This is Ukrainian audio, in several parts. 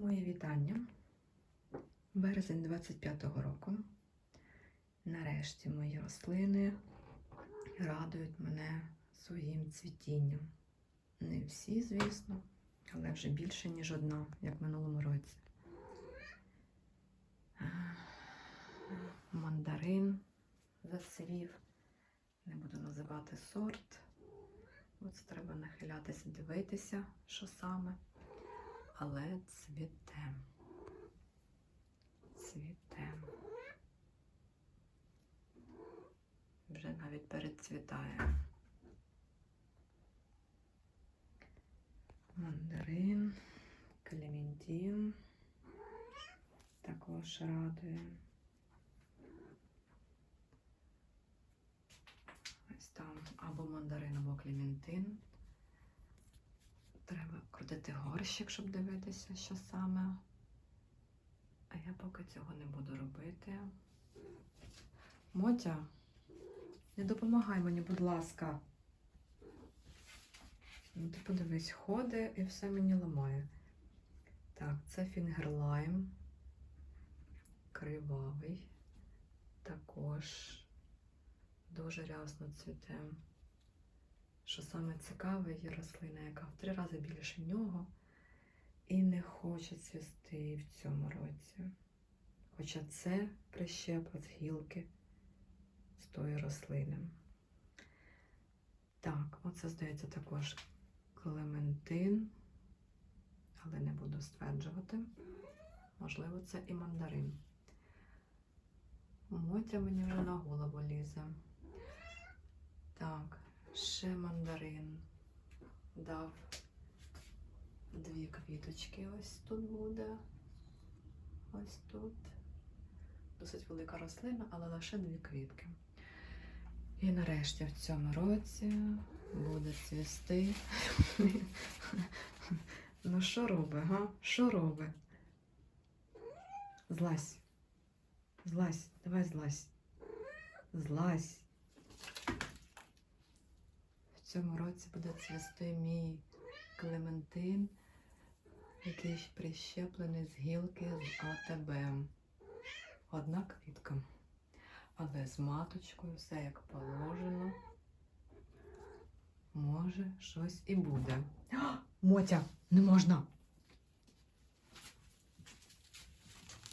Моє вітання. Березень 25-го року. Нарешті мої рослини радують мене своїм цвітінням. Не всі, звісно, але вже більше, ніж одна, як в минулому році. Мандарин зацвів. Не буду називати сорт. Ось треба нахилятися, дивитися, що саме. Але цвіте. Цвіте. Вже навіть перецвітає. Мандарин, клементин також радує. Ось там або мандарин, або клементин. Треба крутити горщик, щоб дивитися, що саме. А я поки цього не буду робити. Мотя, не допомагай мені, будь ласка. Ну, ти подивись, ходить і все мені ламає. Так, це фінгерлайм. Кривавий. Також дуже рясно цвіте. Що саме цікаве, є рослина, яка в три рази більше нього і не хоче цвісти в цьому році. Хоча це прищепа з гілки з тої рослини. Так, оце здається також клементин, але не буду стверджувати. Можливо, це і мандарин. Мотя мені вже на голову лізе. Так, ще мандарин дав дві квіточки. Ось тут буде. Ось тут. Досить велика рослина, але лише дві квітки. І нарешті в цьому році буде цвісти. Ну, що робить, га? Що робить? Злазь. Злазь, давай злазь. Злазь. Цьому році буде цвісти мій клементин, який прищеплений з гілки з АТБ. Одна квітка. Але з маточкою все як положено. Може, щось і буде. А, Мотя, не можна.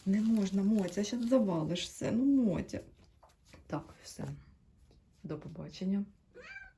Не можна, Мотя, зараз завалиш все. Ну, Мотя. Так, все. До побачення.